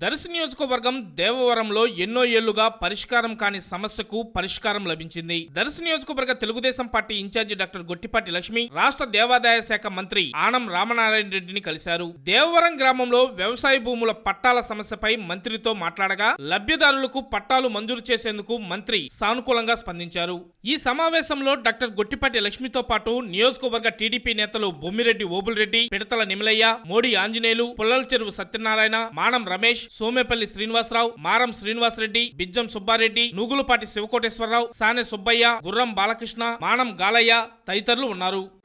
దర్శి నియోజకవర్గం దేవవరంలో ఎన్నో ఏళ్ళుగా పరిష్కారం కాని సమస్యకు పరిష్కారం లభించింది. దర్శి నియోజకవర్గ Telugu Desam party incharge doctor Gottipati Lakshmi రాష్ట్ర దేవాదాయ శాఖ మంత్రి ఆనం రామనారాయణ రెడ్డిని కలిశారు. దేవవరం గ్రామంలో వ్యవసాయ భూముల పట్టాల సమస్యపై మంత్రితో మాట్లాడగా లబ్ధిదారులకు పట్టాలు మంజూరు చేసేందుకు మంత్రి సానుకూలంగా స్పందించారు. ఈ సమావేశంలో డాక్టర్ గొట్టిపాటి లక్ష్మితో పాటు నియోజకవర్గ టీడీపీ నేతలు బొమ్మిరెడ్డి ఓబుల్రెడ్డి పిడతల నిమలయ్య మోడీ ఆంజనేయులు పుల్లల చెరువు సత్యనారాయణ మానం రమేష్ సోమేపల్లి శ్రీనివాసరావు మారం శ్రీనివాసరెడ్డి బిజ్జం సుబ్బారెడ్డి నూగులపాటి శివకోటేశ్వరరావు సానె సుబ్బయ్య గుర్రం బాలకృష్ణ మానం గాలయ్య తదితరులు ఉన్నారు.